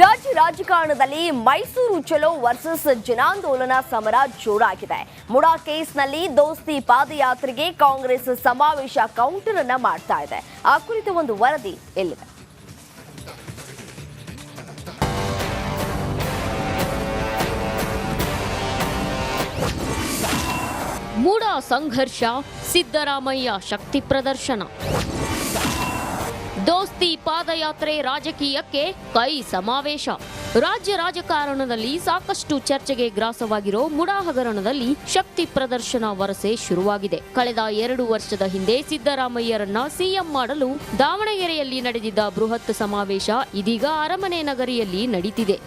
ರಾಜ್ಯ ರಾಜಕಾರಣದಲ್ಲಿ ಮೈಸೂರು ಚಲೋ ವರ್ಸಸ್ ಜನಾಂದೋಲನ ಸಮರ ಜೋರಾಗಿದೆ. ಮುಡಾ ಕೇಸ್ನಲ್ಲಿ ದೋಸ್ತಿ ಪಾದಯಾತ್ರೆಗೆ ಕಾಂಗ್ರೆಸ್ ಸಮಾವೇಶ ಕೌಂಟರ್ ಅನ್ನ ಮಾಡ್ತಾ ಇದೆ. ಆ ಕುರಿತು ಒಂದು ವರದಿ ಎಲ್ಲಿದೆ? ಮೂಡಾ ಸಂಘರ್ಷ ಸಿದ್ದರಾಮಯ್ಯ ಶಕ್ತಿ ಪ್ರದರ್ಶನ. ದೋಸ್ತಿ ಪಾದಯಾತ್ರೆ ರಾಜಕೀಯಕ್ಕೆ ಕೈ ಸಮಾವೇಶ. ರಾಜ್ಯ ರಾಜಕಾರಣದಲ್ಲಿ ಸಾಕಷ್ಟು ಚರ್ಚೆಗೆ ಗ್ರಾಸವಾಗಿರೋ ಮುಡಾ ಹಗರಣದಲ್ಲಿ ಶಕ್ತಿ ಪ್ರದರ್ಶನ ವರಸೆ ಶುರುವಾಗಿದೆ. ಕಳೆದ ಎರಡು ವರ್ಷದ ಹಿಂದೆ ಸಿದ್ದರಾಮಯ್ಯರನ್ನ ಸಿಎಂ ಮಾಡಲು ದಾವಣಗೆರೆಯಲ್ಲಿ ನಡೆದಿದ್ದ ಬೃಹತ್ ಸಮಾವೇಶ ಇದೀಗ ಅರಮನೆ ನಗರಿಯಲ್ಲಿ ನಡೀತಿದೆ.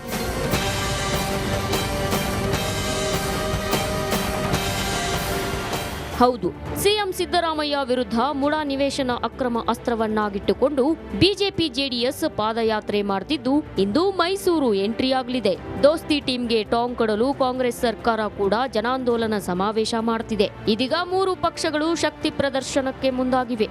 ಹೌದು, ಸಿಎಂ ಸಿದ್ದರಾಮಯ್ಯ ವಿರುದ್ಧ ಮುಡಾ ನಿವೇಶನ ಅಕ್ರಮ ಅಸ್ತ್ರವನ್ನಾಗಿಟ್ಟುಕೊಂಡು ಬಿಜೆಪಿ ಜೆಡಿಎಸ್ ಪಾದಯಾತ್ರೆ ಮಾಡ್ತಿದ್ದು ಇಂದು ಮೈಸೂರು ಎಂಟ್ರಿ ಆಗಲಿದೆ. ದೋಸ್ತಿ ಟೀಮ್ಗೆ ಟಾಂಗ್ ಕೊಡಲು ಕಾಂಗ್ರೆಸ್ ಸರ್ಕಾರ ಕೂಡ ಜನಾಂದೋಲನ ಸಮಾವೇಶ ಮಾಡ್ತಿದೆ. ಇದೀಗ ಮೂರು ಪಕ್ಷಗಳು ಶಕ್ತಿ ಪ್ರದರ್ಶನಕ್ಕೆ ಮುಂದಾಗಿವೆ.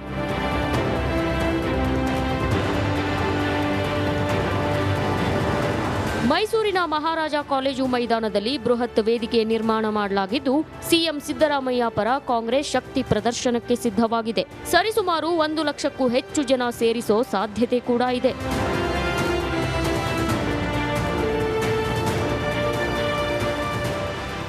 ಮೈಸೂರಿನ ಮಹಾರಾಜ ಕಾಲೇಜು ಮೈದಾನದಲ್ಲಿ ಬೃಹತ್ ವೇದಿಕೆ ನಿರ್ಮಾಣ ಮಾಡಲಾಗಿದ್ದು, ಸಿಎಂ ಸಿದ್ದರಾಮಯ್ಯ ಪರ ಕಾಂಗ್ರೆಸ್ ಶಕ್ತಿ ಪ್ರದರ್ಶನಕ್ಕೆ ಸಿದ್ಧವಾಗಿದೆ. ಸರಿಸುಮಾರು ಒಂದು ಲಕ್ಷಕ್ಕೂ ಹೆಚ್ಚು ಜನ ಸೇರಿಸೋ ಸಾಧ್ಯತೆ ಕೂಡ ಇದೆ.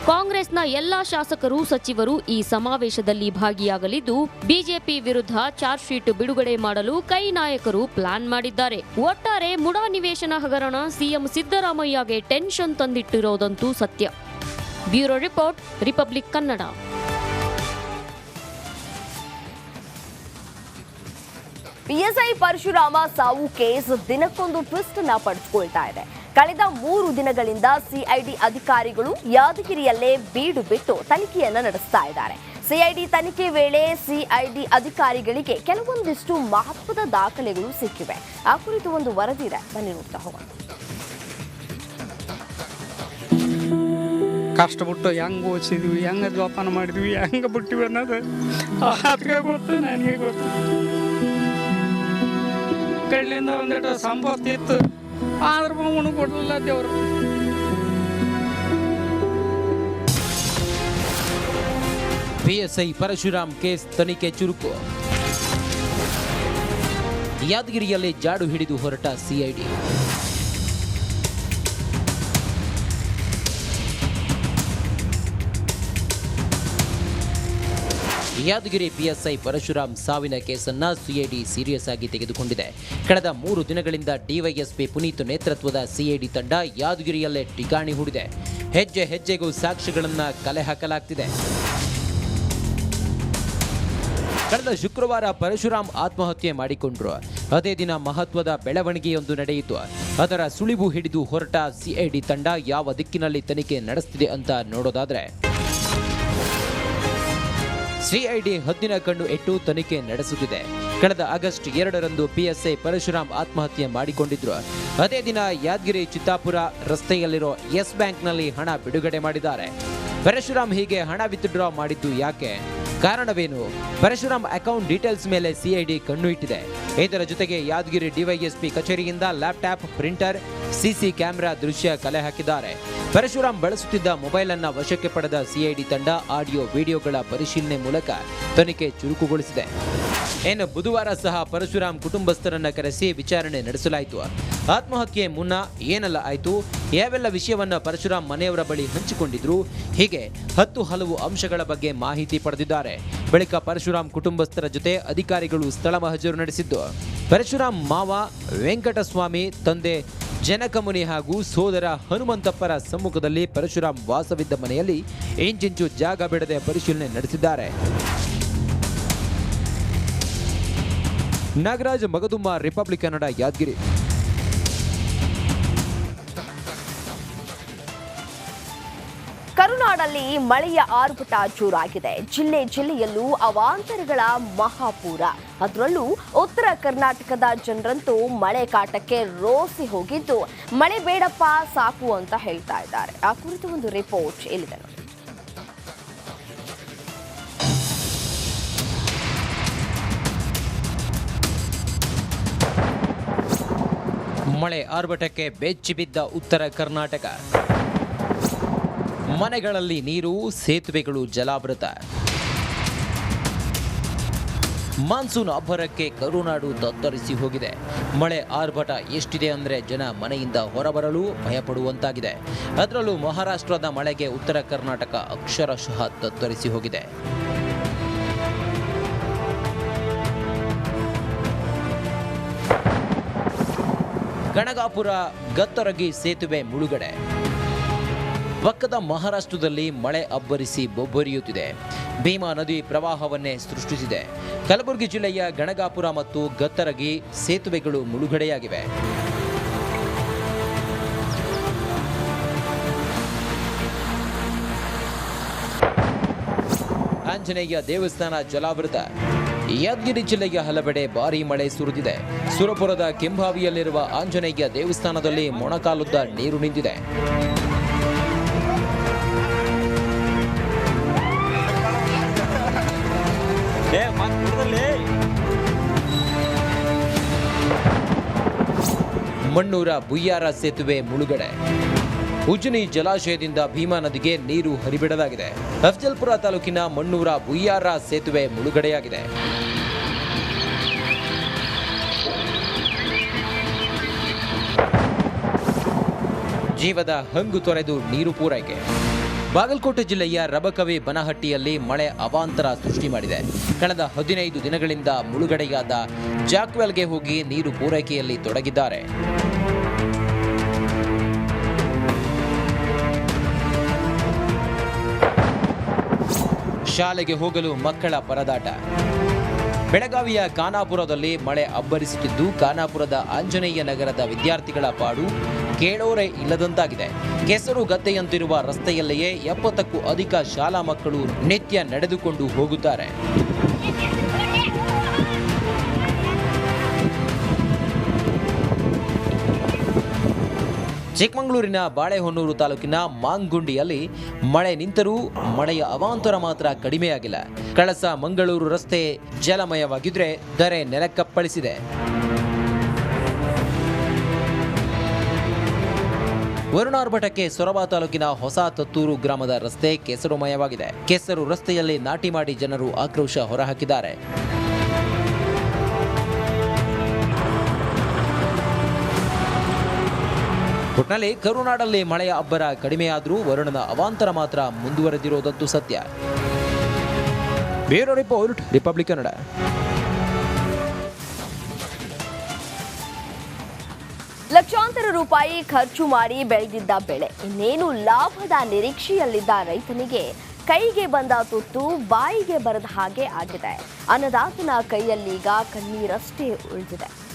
ಕಾಂಗ್ರೆಸ್ನ ಎಲ್ಲಾ ಶಾಸಕರು, ಸಚಿವರು ಈ ಸಮಾವೇಶದಲ್ಲಿ ಭಾಗಿಯಾಗಲಿದ್ದು, ಬಿಜೆಪಿ ವಿರುದ್ಧ ಚಾರ್ಜ್ ಶೀಟ್ ಬಿಡುಗಡೆ ಮಾಡಲು ಕೈ ನಾಯಕರು ಪ್ಲಾನ್ ಮಾಡಿದ್ದಾರೆ. ಒಟ್ಟಾರೆ ಮುಡಾ ನಿವೇಶನ ಹಗರಣ, ಸಿಎಂ ಸಿದ್ದರಾಮಯ್ಯಗೆ ಟೆನ್ಷನ್ ತಂದಿಟ್ಟಿರೋದಂತೂ ಸತ್ಯ. Bureau report, Republic Kannada. PSI Parashurama ಸಾವು ಕೇಸ್ ದಿನಕ್ಕೊಂದು ಟ್ವಿಸ್ಟ್ ಅನ್ನ ಪಡೆದುಕೊಳ್ತಾ ಇದೆ. ಕಳೆದ ಮೂರು ದಿನಗಳಿಂದ ಸಿಐಡಿ ಅಧಿಕಾರಿಗಳು ಯಾದಗಿರಿಯಲ್ಲೇ ಬೀಡು ಬಿಟ್ಟು ತನಿಖೆಯನ್ನು ನಡೆಸ್ತಾ ಇದ್ದಾರೆ. ಸಿಐಡಿ ತನಿಖೆ ವೇಳೆ ಸಿಐಡಿ ಅಧಿಕಾರಿಗಳಿಗೆ ಕೆಲವೊಂದಿಷ್ಟು ಮಹತ್ವದ ದಾಖಲೆಗಳು ಸಿಕ್ಕಿವೆ. ಆ ಕುರಿತು ಒಂದು ವರದಿ ಇದೆ. ಬನ್ನಿ ನೋಡ್ತಾ ಹೋಗೋಣ. ಕಷ್ಟಪಟ್ಟು ಹೆಂಗ್ ಓದಿಸಿದ್ವಿ, ಹೆಂಗೆ ಜೋಪಾನ ಮಾಡಿದ್ವಿ, ಹೆಂಗೆ ಬಿಟ್ಟಿವಿ ಅನ್ನೋದು ಗೊತ್ತು, ನನಗೆ ಗೊತ್ತು. ಕಳ್ಳಿಂದ ಒಂದಿಟ್ಟು ಆದ್ರೆ ಅವನು ಕೊಡಲಿಲ್ಲ ದೇವರು. ಪಿಎಸ್ಐ ಪರಶುರಾಮ್ ಕೇಸ್ ತನಿಖೆ ಚುರುಕು. ಯಾದಗಿರಿಯಲ್ಲಿ ಜಾಡು ಹಿಡಿದು ಹೊರಟ ಸಿಐಡಿ. ಯಾದಗಿರಿ ಪಿಎಸ್ಐ ಪರಶುರಾಮ್ ಸಾವಿನ ಕೇಸನ್ನ ಸಿಐಡಿ ಸೀರಿಯಸ್ ಆಗಿ ತೆಗೆದುಕೊಂಡಿದೆ. ಕಳೆದ ಮೂರು ದಿನಗಳಿಂದ ಡಿವೈಎಸ್ಪಿ ಪುನೀತ್ ನೇತೃತ್ವದ ಸಿಐಡಿ ತಂಡ ಯಾದಗಿರಿಯಲ್ಲೇ ಠಿಕಾಣಿ ಹೂಡಿದೆ. ಹೆಜ್ಜೆ ಹೆಜ್ಜೆಗೂ ಸಾಕ್ಷ್ಯಗಳನ್ನು ಕಲೆ ಹಾಕಲಾಗ್ತಿದೆ. ಕಳೆದ ಶುಕ್ರವಾರ ಪರಶುರಾಮ್ ಆತ್ಮಹತ್ಯೆ ಮಾಡಿಕೊಂಡ್ರು. ಅದೇ ದಿನ ಮಹತ್ವದ ಬೆಳವಣಿಗೆಯೊಂದು ನಡೆಯಿತು. ಅದರ ಸುಳಿವು ಹಿಡಿದು ಹೊರಟ ಸಿಐಡಿ ತಂಡ ಯಾವ ದಿಕ್ಕಿನಲ್ಲಿ ತನಿಖೆ ನಡೆಸ್ತಿದೆ ಅಂತ ನೋಡೋದಾದ್ರೆ ಸಿಐಡಿ ಹದ್ದಿನ ಕಣ್ಣು ಇಟ್ಟು ತನಿಖೆ ನಡೆಸುತ್ತಿದೆ. ಕಳೆದ ಆಗಸ್ಟ್ ಎರಡರಂದು ಪಿಎಸ್ಐ ಪರಶುರಾಮ್ ಆತ್ಮಹತ್ಯೆ ಮಾಡಿಕೊಂಡಿದ್ರು. ಅದೇ ದಿನ ಯಾದಗಿರಿ ಚಿತ್ತಾಪುರ ರಸ್ತೆಯಲ್ಲಿರೋ ಯೆಸ್ ಬ್ಯಾಂಕ್ನಲ್ಲಿ ಹಣ ಬಿಡುಗಡೆ ಮಾಡಿದ್ದಾರೆ. ಪರಶುರಾಮ್ ಹೀಗೆ ಹಣ ವಿತ್ಡ್ರಾ ಮಾಡಿದ್ದು ಯಾಕೆ? ಕಾರಣವೇನು? ಪರಶುರಾಮ್ ಅಕೌಂಟ್ ಡೀಟೇಲ್ಸ್ ಮೇಲೆ ಸಿಐಡಿ ಕಣ್ಣು ಇಟ್ಟಿದೆ. ಇದರ ಜೊತೆಗೆ ಯಾದಗಿರಿ ಡಿವೈಎಸ್ಪಿ ಕಚೇರಿಯಿಂದ ಲ್ಯಾಪ್ಟಾಪ್ ಪ್ರಿಂಟರ್ ಸಿಸಿ ಕ್ಯಾಮೆರಾ ದೃಶ್ಯ ಕಲೆ ಹಾಕಿದ್ದಾರೆ. ಪರಶುರಾಮ್ ಬಳಸುತ್ತಿದ್ದ ಮೊಬೈಲ್ ಅನ್ನ ವಶಕ್ಕೆ ಪಡೆದ ಸಿಐಡಿ ತಂಡ ಆಡಿಯೋ, ವಿಡಿಯೋಗಳ ಪರಿಶೀಲನೆ ಮೂಲಕ ತನಿಖೆ ಚುರುಕುಗೊಳಿಸಿದೆ. ಇನ್ನು ಬುಧವಾರ ಸಹ ಪರಶುರಾಮ್ ಕುಟುಂಬಸ್ಥರನ್ನ ಕರೆಸಿ ವಿಚಾರಣೆ ನಡೆಸಲಾಯಿತು. ಆತ್ಮಹತ್ಯೆ ಮುನ್ನ ಏನೆಲ್ಲ ಆಯಿತು? ಯಾವೆಲ್ಲ ವಿಷಯವನ್ನು ಪರಶುರಾಮ್ ಮನೆಯವರ ಬಳಿ ಹಂಚಿಕೊಂಡಿದ್ರು? ಹೀಗೆ ಹತ್ತು ಹಲವು ಅಂಶಗಳ ಬಗ್ಗೆ ಮಾಹಿತಿ ಪಡೆದಿದ್ದಾರೆ. ಬಳಿಕ ಪರಶುರಾಮ್ ಕುಟುಂಬಸ್ಥರ ಜೊತೆ ಅಧಿಕಾರಿಗಳು ಸ್ಥಳ ಮಹಜರು ನಡೆಸಿದ್ದು. ಪರಶುರಾಮ್ ಮಾವ, ವೆಂಕಟಸ್ವಾಮಿ, ತಂದೆ ಜನಕಮುನಿ ಹಾಗೂ ಸೋದರ ಹನುಮಂತಪ್ಪರ ಸಮ್ಮುಖದಲ್ಲಿ ಪರಶುರಾಮ್ ವಾಸವಿದ್ದ ಮನೆಯಲ್ಲಿ ಇಂಚಿಂಚು ಜಾಗ ಬಿಡದೆ ಪರಿಶೀಲನೆ ನಡೆಸಿದ್ದಾರೆ. ನಾಗರಾಜ್ ಮಗದುಮ್ಮ, ರಿಪಬ್ಲಿಕ್ ಕನ್ನಡ ಯಾದಗಿರಿ. ಕರುನಾಡಲ್ಲಿ ಮಳೆಯ ಆರ್ಭಟ ಜೋರಾಗಿದೆ. ಜಿಲ್ಲೆ ಜಿಲ್ಲೆಯಲ್ಲೂ ಅವಾಂತರಗಳ ಮಹಾಪೂರ. ಅದರಲ್ಲೂ ಉತ್ತರ ಕರ್ನಾಟಕದ ಜನರಂತೂ ಮಳೆ ಕಾಟಕ್ಕೆ ರೋಸಿ ಹೋಗಿದ್ದು. ಮಳೆ ಬೇಡಪ್ಪ, ಸಾಕು ಅಂತ ಹೇಳ್ತಾ ಇದ್ದಾರೆ. ಆ ಕುರಿತು ಒಂದು ರಿಪೋರ್ಟ್ ಇಲ್ಲಿದೆ ಮಳೆ ಆರ್ಭಟಕ್ಕೆ ಬೆಚ್ಚಿ ಬಿದ್ದ ಉತ್ತರ ಕರ್ನಾಟಕ. ಮನೆಗಳಲ್ಲಿ ನೀರು, ಸೇತುವೆಗಳು ಜಲಾವೃತ. ಮಾನ್ಸೂನ್ ಅಬ್ಬರಕ್ಕೆ ಕರುನಾಡು ತತ್ತರಿಸಿ ಹೋಗಿದೆ. ಮಳೆ ಆರ್ಭಟ ಎಷ್ಟಿದೆ ಅಂದರೆ ಜನ ಮನೆಯಿಂದ ಹೊರಬರಲು ಭಯಪಡುವಂತಾಗಿದೆ. ಅದರಲ್ಲೂ ಮಹಾರಾಷ್ಟ್ರದ ಮಳೆಗೆ ಉತ್ತರ ಕರ್ನಾಟಕ ಅಕ್ಷರಶಃ ತತ್ತರಿಸಿ ಹೋಗಿದೆ. ಗಣಗಾಪುರ ಗತ್ತರಗಿ ಸೇತುವೆ ಮುಳುಗಡೆ. ಪಕ್ಕದ ಮಹಾರಾಷ್ಟ್ರದಲ್ಲಿ ಮಳೆ ಅಬ್ಬರಿಸಿ ಬೊಬ್ಬರಿಯುತ್ತಿದೆ. ಭೀಮಾ ನದಿ ಪ್ರವಾಹವನ್ನೇ ಸೃಷ್ಟಿಸಿದೆ. ಕಲಬುರಗಿ ಜಿಲ್ಲೆಯ ಗಣಗಾಪುರ ಮತ್ತು ಗತ್ತರಗಿ ಸೇತುವೆಗಳು ಮುಳುಗಡೆಯಾಗಿವೆ. ಆಂಜನೇಯ ದೇವಸ್ಥಾನ ಜಲಾವೃತ. ಯಾದಗಿರಿ ಜಿಲ್ಲೆಯ ಹಲವೆಡೆ ಭಾರೀ ಮಳೆ ಸುರಿದಿದೆ. ಸುರಪುರದ ಕೆಂಭಾವಿಯಲ್ಲಿರುವ ಆಂಜನೇಯ ದೇವಸ್ಥಾನದಲ್ಲಿ ಮೊಣಕಾಲುದ್ದ ನೀರು ನಿಂತಿದೆ. ಮಣ್ಣೂರ ಬುಯ್ಯಾರ ಸೇತುವೆ ಮುಳುಗಡೆ. ಉಜ್ಜನಿ ಜಲಾಶಯದಿಂದ ಭೀಮಾ ನದಿಗೆ ನೀರು ಹರಿಬಿಡಲಾಗಿದೆ. ಅಫ್ಜಲ್ಪುರ ತಾಲೂಕಿನ ಮಣ್ಣೂರ ಬುಯ್ಯಾರ ಸೇತುವೆ ಮುಳುಗಡೆಯಾಗಿದೆ. ಜೀವದ ಹಂಗು ತೊರೆದು ನೀರು ಪೂರೈಕೆ. ಬಾಗಲಕೋಟೆ ಜಿಲ್ಲೆಯ ರಬಕವಿ ಬನಹಟ್ಟಿಯಲ್ಲಿ ಮಳೆ ಅವಾಂತರ ಸೃಷ್ಟಿ ಮಾಡಿದೆ. ಕಳೆದ ಹದಿನೈದು ದಿನಗಳಿಂದ ಮುಳುಗಡೆಯಾದ ಜಾಕ್ವೆಲ್ಗೆ ಹೋಗಿ ನೀರು ಪೂರೈಕೆಯಲ್ಲಿ ತೊಡಗಿದ್ದಾರೆ. ಶಾಲೆಗೆ ಹೋಗಲು ಮಕ್ಕಳ ಪರದಾಟ. ಬೆಳಗಾವಿಯ ಖಾನಾಪುರದಲ್ಲಿ ಮಳೆ ಅಬ್ಬರಿಸುತ್ತಿದ್ದು, ಖಾನಾಪುರದ ಆಂಜನೇಯ ನಗರದ ವಿದ್ಯಾರ್ಥಿಗಳ ಪಾಡು ಕೇಳೋರೆ ಇಲ್ಲದಂತಾಗಿದೆ. ಕೆಸರು ಗದ್ದೆಯಂತಿರುವ ರಸ್ತೆಯಲ್ಲಿಯೇ ಎಪ್ಪತ್ತಕ್ಕೂ ಅಧಿಕ ಶಾಲಾ ಮಕ್ಕಳು ನಿತ್ಯ ನಡೆದುಕೊಂಡು ಹೋಗುತ್ತಾರೆ. ಚಿಕ್ಕಮಗಳೂರಿನ ಬಾಳೆಹೊನ್ನೂರು ತಾಲೂಕಿನ ಮಾಂಗುಂಡಿಯಲ್ಲಿ ಮಳೆ ನಿಂತರೂ ಮಳೆಯ ಅವಾಂತರ ಮಾತ್ರ ಕಡಿಮೆಯಾಗಿಲ್ಲ. ಕಳಸ ಮಂಗಳೂರು ರಸ್ತೆ ಜಲಮಯವಾಗಿದ್ರೆ ದರೆ ನೆಲಕ್ಕಪ್ಪಳಿಸಿದೆ. ವರುಣಾರ್ಭಟಕ್ಕೆ ಸೊರಬ ತಾಲೂಕಿನ ಹೊಸ ತತ್ತೂರು ಗ್ರಾಮದ ರಸ್ತೆ ಕೆಸರುಮಯವಾಗಿದೆ. ಕೆಸರು ರಸ್ತೆಯಲ್ಲಿ ನಾಟಿ ಮಾಡಿ ಜನರು ಆಕ್ರೋಶ ಹೊರಹಾಕಿದ್ದಾರೆ. ಒಟ್ನಲ್ಲಿ ಕರುನಾಡಲ್ಲಿ ಮಳೆಯ ಅಬ್ಬರ ಕಡಿಮೆಯಾದರೂ ವರುಣನ ಅವಾಂತರ ಮಾತ್ರ ಮುಂದುವರೆದಿರೋದಂತೂ ಸತ್ಯ. Bureau report, Republic Kannada. ಲಕ್ಷಾಂತರ ರೂಪಾಯಿ ಖರ್ಚು ಮಾಡಿ ಬೆಳೆದಿದ್ದ ಬೆಳೆ. ಇನ್ನೇನು ಲಾಭದ ನಿರೀಕ್ಷೆಯಲ್ಲಿದ್ದ ರೈತನಿಗೆ ಕೈಗೆ ಬಂದ ತುತ್ತು ಬಾಯಿಗೆ ಬರದ ಹಾಗೆ ಆಗಿದೆ. ಅನ್ನದಾತನ ಕೈಯಲ್ಲೀಗ ಕಣ್ಣೀರಷ್ಟೇ ಉಳಿದಿದೆ.